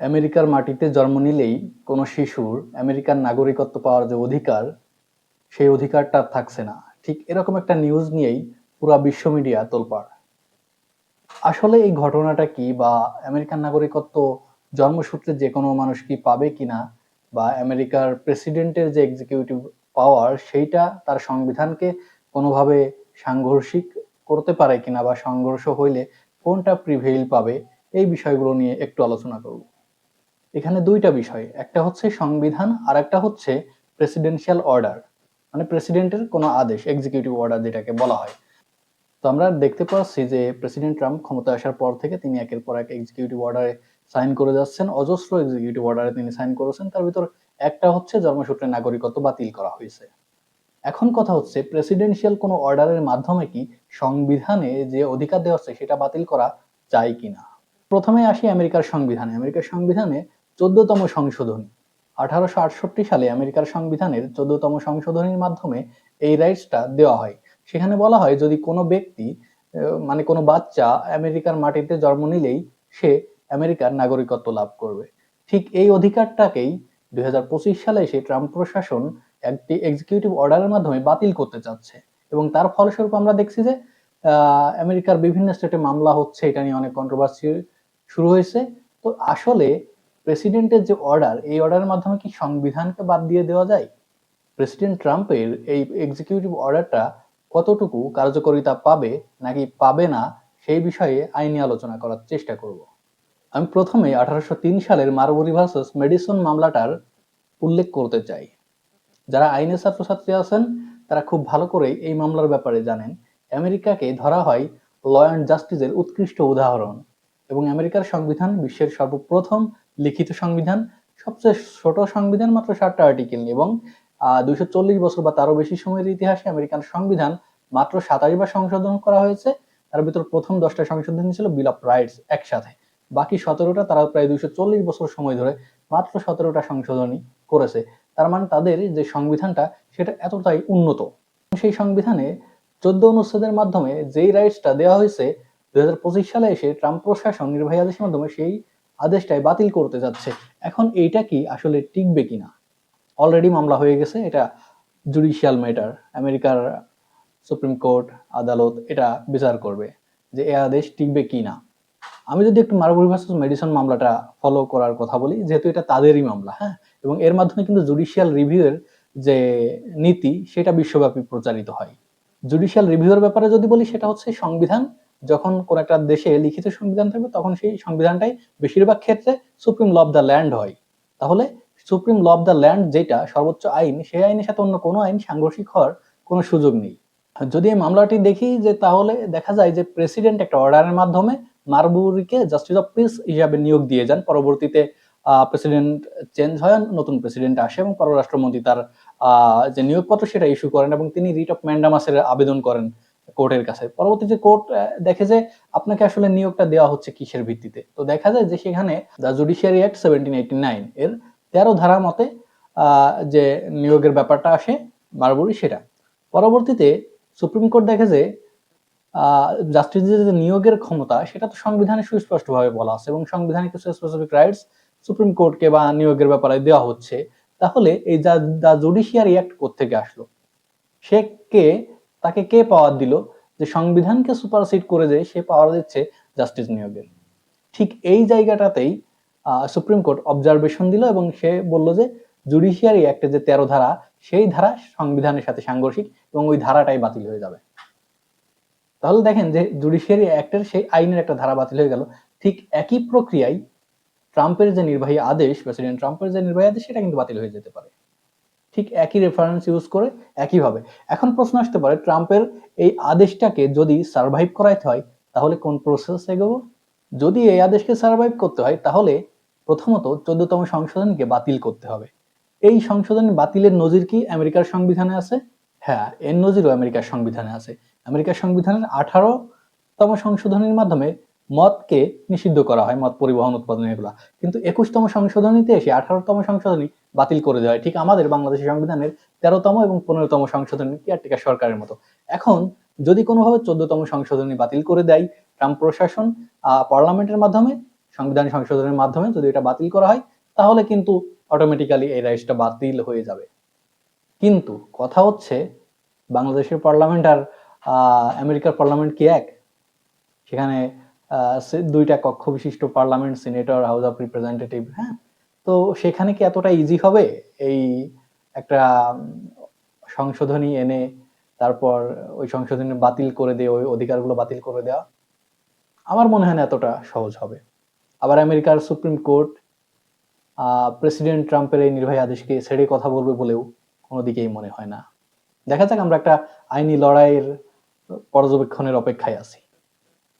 আমেরিকার মাটিতে জন্ম নিলেই কোনো শিশুর আমেরিকার নাগরিকত্ব পাওয়ার যে অধিকার, সেই অধিকারটা থাকছে না। ঠিক এরকম একটা নিউজ নিয়েই পুরা বিশ্ব মিডিয়া তোলপাড়। আসলে এই ঘটনাটা কি বা আমেরিকান নাগরিকত্ব জন্মসূত্রে যে কোনো মানুষ কি পাবে কিনা বা আমেরিকার প্রেসিডেন্টের যে এক্সিকিউটিভ পাওয়ার সেইটা তার সংবিধানকে কোনোভাবে সাংঘর্ষিক করতে পারে কিনা বা সংঘর্ষ হইলে কোনটা প্রিভেইল পাবে, এই বিষয়গুলো নিয়ে একটু আলোচনা করব। এখানে দুইটা বিষয়, একটা হচ্ছে সংবিধান আর একটা হচ্ছে প্রেসিডেন্সিয়াল অর্ডার মানে প্রেসিডেন্টের কোনো আদেশ এক্সিকিউটিভ অর্ডার যেটাকে বলা হয়। তো আমরা দেখতে পাচ্ছি যে প্রেসিডেন্ট ট্রাম্প ক্ষমতায় আসার পর থেকে তিনি একের পর এক এক্সিকিউটিভ অর্ডারে সাইন করে যাচ্ছেন, অজস্র এক্সিকিউটিভ অর্ডারে তিনি সাইন করেছেন, তার ভিতর একটা হচ্ছে জন্মসূত্রে নাগরিকত্ব বাতিল করা হয়েছে। এখন কথা হচ্ছে প্রেসিডেন্সিয়াল কোনো অর্ডারের মাধ্যমে কি সংবিধানে যে অধিকার দেওয়া হচ্ছে সেটা বাতিল করা যায় কিনা? প্রথমে আসি আমেরিকার সংবিধানে। আমেরিকার সংবিধানে চোদ্দতম সংশোধনী। আঠারোশো আটষট্টি সালে আমেরিকার সংবিধানের চোদ্দতম সংশোধনীর মাধ্যমে এই রাইটসটা দেওয়া হয়। সেখানে বলা হয়, যদি কোনো ব্যক্তি মানে কোনো বাচ্চা আমেরিকার মাটিতে জন্ম নিলেই সে আমেরিকার নাগরিকত্ব লাভ করবে। ঠিক এই অধিকারটাকেই দু হাজার পঁচিশ সালে এসে ট্রাম্প প্রশাসন একটি এক্সিকিউটিভ অর্ডারের মাধ্যমে বাতিল করতে চাচ্ছে। এবং তার ফলস্বরূপ আমরা দেখছি যে আমেরিকার বিভিন্ন স্টেটে মামলা হচ্ছে, এটা নিয়ে অনেক কন্ট্রোভার্সি শুরু হয়েছে। তো আসলে প্রেসিডেন্টের যে অর্ডার, এই অর্ডারের মাধ্যমে কি সংবিধানকে বাদ দিয়ে দেওয়া যায়? প্রেসিডেন্ট ট্রাম্পের এই এক্সিকিউটিভ অর্ডারটা কতটুকু কার্যকরিতা পাবে নাকি পাবে না, সেই বিষয়ে আইনি আলোচনা করার চেষ্টা করব। আমি প্রথমে আঠারোশো তিন সালের মার্বরি ভার্সাস মেডিসন মামলাটার উল্লেখ করতে চাই। যারা আইনের ছাত্রছাত্রী আছেন, তারা খুব ভালো করেই এই মামলার ব্যাপারে জানেন। আমেরিকাকে ধরা হয় ল অ্যান্ড জাস্টিসের উৎকৃষ্ট উদাহরণ এবং আমেরিকার সংবিধান বিশ্বের সর্বপ্রথম লিখিত সংবিধান, সবচেয়ে ছোট সংবিধান মাত্র ষাটটা আর্টিকেল এবং দুইশো চল্লিশ বছর বা তারও বেশি সময়ের ইতিহাসে আমেরিকান সংবিধান মাত্র সাতাশ বার সংশোধন করা হয়েছে। তার ভিতর প্রথম দশটা সংশোধনী ছিল বিল অফ রাইটস একসাথে। বাকি সতেরোটা তারা প্রায় দুইশো চল্লিশ বছর সময় ধরে মাত্র সতেরোটা সংশোধনী করেছে। তার মানে তাদের যে সংবিধানটা, সেটা এতটাই উন্নত। সেই সংবিধানে চোদ্দ অনুচ্ছেদের মাধ্যমে যেই রাইটসটা দেওয়া হয়েছে, দুই হাজার পঁচিশ সালে এসে ট্রাম্প প্রশাসন, নির্বাহী আদেশের মাধ্যমে সেই আদেশটাই বাতিল করতে যাচ্ছে। এখন এইটা কি আসলে টিকবে কিনা? অলরেডি মামলা হয়ে গেছে, এটা জুডিশিয়াল ম্যাটার আমেরিকার সুপ্রিম কোর্ট, আদালত এটা বিচার করবে যে এ আদেশ টিকবে কি না আমি যদি একটু মার্বুরি ভার্সেস মেডিসন মামলাটা ফলো করার কথা বলি, যেহেতু এটা তাদেরই মামলা হ্যাঁ? এবং এর মাধ্যমে কিন্তু জুডিশিয়াল রিভিউয়ের যে নীতি, সেটা বিশ্বব্যাপী প্রচারিত হয়। জুডিশিয়াল রিভিউয়ের ব্যাপারে যদি বলি, সেটা হচ্ছে সংবিধান যখন কোন একটা দেশে লিখিত সংবিধান থাকবে, তখন সেই সংবিধানটাই বেশিরভাগ ক্ষেত্রে supreme law of the land হয়। তাহলে supreme law of the land যেটা সর্বোচ্চ আইন, সেই আইনের সাথে অন্য কোনো আইন সাংঘর্ষিক হওয়ার কোনো সুযোগ নেই। যদি এই মামলাটি দেখি যে তাহলে দেখা যায় যে প্রেসিডেন্ট একটা অর্ডারের মাধ্যমে মারবুরিকে জাস্টিস অফ পিস হিসাবে নিয়োগ দিয়ে যান। পরবর্তীতে প্রেসিডেন্ট চেঞ্জ হয় নতুন প্রেসিডেন্ট আসে এবং পররাষ্ট্রমন্ত্রী তার যে নিয়োগপত্র সেটা ইস্যু করেন এবং তিনি রিট অফ ম্যান্ডামাসের আবেদন করেন। কোর্টের কাছে। পরবর্তীতে কোর্ট দেখে যে আপনাকে আসলে নিয়োগটা দেওয়া হচ্ছে কিসের ভিত্তিতে। তো দেখা যায় যে সেখানে the judiciary act seventeen nine এর তেরো ধারা মতে যে নিয়োগের ব্যাপারটা আসে, মারবুরি সেটা। পরবর্তীতে সুপ্রিম কোর্ট দেখে যে জাস্টিসের যে নিয়োগের ক্ষমতা, সেটা তো সংবিধানে সুস্পষ্টভাবে বলা আছে এবং সংবিধানে কিছু স্পেসিফিক রাইটস সুপ্রিম কোর্টকে বা নিয়োগের ব্যাপারে দেওয়া হচ্ছে। তাহলে এই যা দ্য জুডিশিয়ারি অ্যাক্ট থেকে আসলো? সে কে তাকে কে পাওয়ার দিল? যে সংবিধানকে সুপারসিড করে যে সে পাওয়ার দিচ্ছে জাস্টিস নিয়োগের ঠিক এই জায়গাটাতেই সুপ্রিম কোর্ট অবজারভেশন দিল এবং সে বলল যে জুডিশিয়ারি অ্যাক্টের যে তেরো ধারা, সেই ধারা সংবিধানের সাথে সাংঘর্ষিক এবং ওই ধারাটাই বাতিল হয়ে যাবে। তাহলে দেখেন যে জুডিশিয়ারি অ্যাক্টের সেই আইনের একটা ধারা বাতিল হয়ে গেল। ঠিক একই প্রক্রিয়ায় ট্রাম্পের যে নির্বাহী আদেশ প্রেসিডেন্ট ট্রাম্পের যে নির্বাহী আদেশ, সেটা কিন্তু বাতিল হয়ে যেতে পারে। ঠিক একই রেফারেন্স ইউজ করে একইভাবে। এখন প্রশ্ন আসতে পারে, ট্রাম্পের এই আদেশটাকে যদি সার্ভাইভ করাইতে হয়, তাহলে কোন প্রসেস এগোবো? যদি এই আদেশকে সার্ভাইভ করতে হয়, তাহলে প্রথমত চোদ্দতম সংশোধনকে বাতিল করতে হবে। এই সংশোধন বাতিলের নজির কি আমেরিকার সংবিধানে আছে? হ্যাঁ এর নজিরও আমেরিকার সংবিধানে আছে। আমেরিকার সংবিধানের আঠারোতম সংশোধনের মাধ্যমে মদকে নিষিদ্ধ করা হয়, মদ পরিবহন উৎপাদন এগুলা। কিন্তু একুশতম সংশোধনীতে এসে আঠারোতম সংশোধনী বাতিল করে দেওয়া হয়। ঠিক আমাদের বাংলাদেশের সংবিধানের তেরোতম এবং পনেরোতম সংশোধনী কেয়ারটেকার সরকারের মতো। এখন যদি কোনোভাবে চোদ্দতম সংশোধনী বাতিল করে দেয়, ট্রাম্প প্রশাসন পার্লামেন্টের মাধ্যমে সংবিধান সংশোধনের মাধ্যমে যদি এটা বাতিল করা হয়, তাহলে কিন্তু অটোমেটিক্যালি এই রাইটসটা বাতিল হয়ে যাবে। কিন্তু কথা হচ্ছে, বাংলাদেশের পার্লামেন্ট আর আমেরিকার পার্লামেন্ট কি এক? সেখানে দুইটা কক্ষ বিশিষ্ট parliament, senator, house of representative হ্যাঁ? তো সেখানে কি এতটা ইজি হবে এই একটা সংশোধনী এনে তারপর ওই সংশোধনী বাতিল করে দিয়ে, ওই অধিকারগুলো বাতিল করে দেওয়া? আমার মনে হয় না এতটা সহজ হবে। আবার আমেরিকার সুপ্রিম কোর্ট প্রেসিডেন্ট ট্রাম্পের এই নির্বাহী আদেশকে ছেড়ে কথা বলবে বলেও কোনো দিকেই মনে হয় না। দেখা যাক আমরা একটা আইনি লড়াইয়ের পর্যবেক্ষণের অপেক্ষায় আছি।